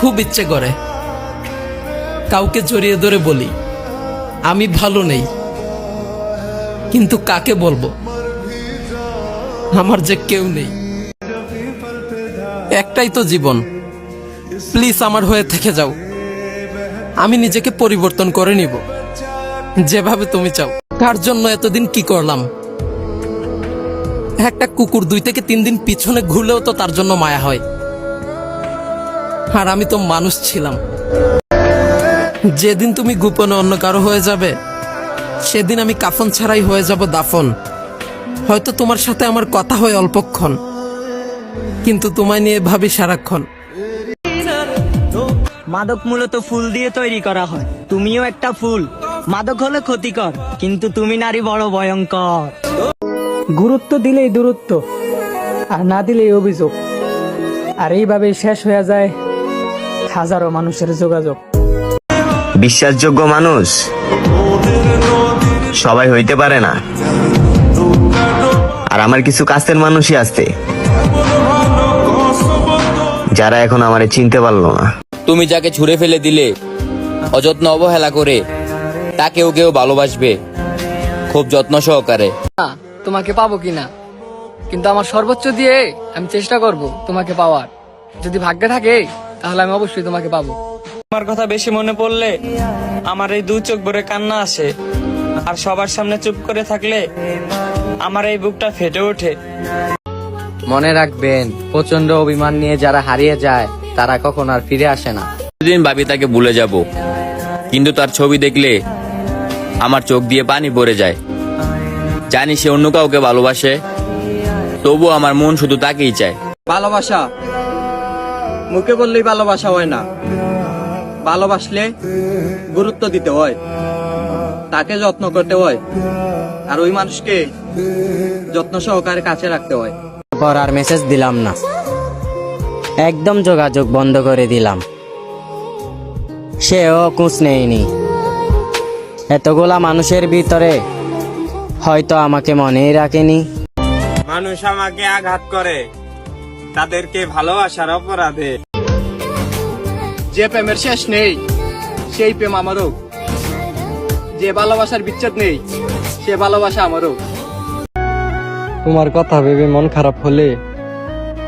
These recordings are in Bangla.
খুব ইচ্ছে করে। কাউকে জড়িয়ে ধরে বলি, আমি ভালো নেই। কিন্তু কাকে বলব? আমার যে কেউ নেই। একটাই তো জীবন। প্লিজ আমার হয়ে থেকে যাও। আমি নিজেকে পরিবর্তন করে নিব। যেভাবে তুমি চাও। কার জন্য এতদিন কি করলাম? একটা কুকুর দুই থেকে তিন দিন পিছনে ঘুরলেও তো তার জন্য মায়া হয়। আর আমি তো মানুষ ছিলাম। যেদিন তুমি গোপনে অন্য কারও হয়ে যাবে সেদিন আমি কাফন ছাড়াই হয়ে যাব দাফন। হয়তো তোমার সাথে আমার কথা হয় অল্পক্ষণ কিন্তু তোমায় নিয়ে ভাবি সারাক্ষণ। মাদক মূলত ফুল দিয়ে তৈরি করা হয়। তুমিও একটা ফুল। মাদক হলে ক্ষতিকর কিন্তু তুমি নারী বড় ভয়ঙ্কর। গুরুত্ব দিলেই দূরত্ব আর না দিলেই অভিযোগ। আর এইভাবে শেষ হয়ে যায় হাজারো মানুষের যোগাযোগ। বিশ্বাসযোগ্য মানুষ সবাই হইতে পারে না। আর আমার কিছু কাছের মানুষই আছে যারা এখন আমারে চিনতে পারল না। তুমি যাকে ছুঁড়ে ফেলে দিলে অযত্ন অবহেলা করে তাকেও কেউ ভালোবাসবে। খুব যত্ন সহকারে। না তোমাকে পাবো কিনা কিন্তু আমার সর্বোচ্চ দিয়ে আমি চেষ্টা করব তোমাকে পাওয়ার। যদি ভাগ্যে থাকে তাহলে আমি অবশ্যই তোমাকে পাবো। আমার কথা বেশি মনে পড়লে আমার এই দু চোখ ভরে কান্না আসে। আর সবার সামনে চুপ করে থাকলে আমার এই বুকটা ফেটে ওঠে। মনে রাখবেন প্রচণ্ড অভিমান নিয়ে যারা হারিয়ে যায় তারা কখন আর ফিরে আসে না। দিন ভাবি তাকে ভুলে যাব কিন্তু তার ছবি দেখলে আমার চোখ দিয়ে পানি পড়ে যায়। জানি সে অন্য কাউকে ভালোবাসে তবু আমার মন শুধু তাকেই চায়। ভালোবাসা মুখে বললেই ভালোবাসা হয় না। ভালোবাসলে গুরুত্ব দিতে হয় তাকে যত্ন করতে হয় আর ওই মানুষকে যত্ন সহকারে কাছে রাখতে হয়। পর আর মেসেজ দিলাম না। একদম যোগাযোগ বন্ধ করে দিলাম। সেও কুচ নেয়নি। এতগুলা মানুষের ভিতরে হয়তো আমাকে মনেই রাখেনি। মানুষ আমাকে আঘাত করে। তাদেরকে ভালোবাসার অপরাধে। যে প্রেমের শেষ নেই সেই প্রেম আমারও। যে ভালোবাসার বিচ্ছেদ নেই সে ভালোবাসা আমারও। তোমার কথা ভেবে মন খারাপ হলে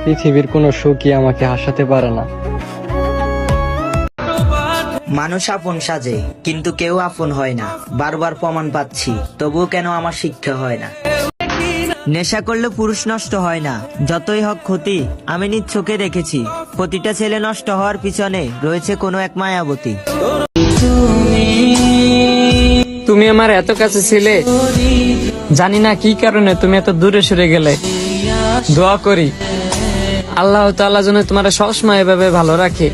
পৃথিবীর কোনো সুখই আমাকে হাসাতে পারে না। মানুষ আপন সাজে কিন্তু কেউ আপন হয় না। বারবার প্রমাণ পাচ্ছি তবুও কেন আমার শিক্ষা হয় না? নেশা করলে পুরুষ নষ্ট হয় না। যতই হোক ক্ষতি, আমি নিজ চোখে দেখেছি। প্রতিটা ছেলে নষ্ট হওয়ার পিছনে রয়েছে কোনো এক মায়াবতী। তুমি আমার এত কাছে ছিলে, জানি না কি কারণে তুমি এত দূরে সরে গেলে। দোয়া করি, আল্লাহ তাআলা যেন তোমার সবসময় এভাবে ভালো রাখে।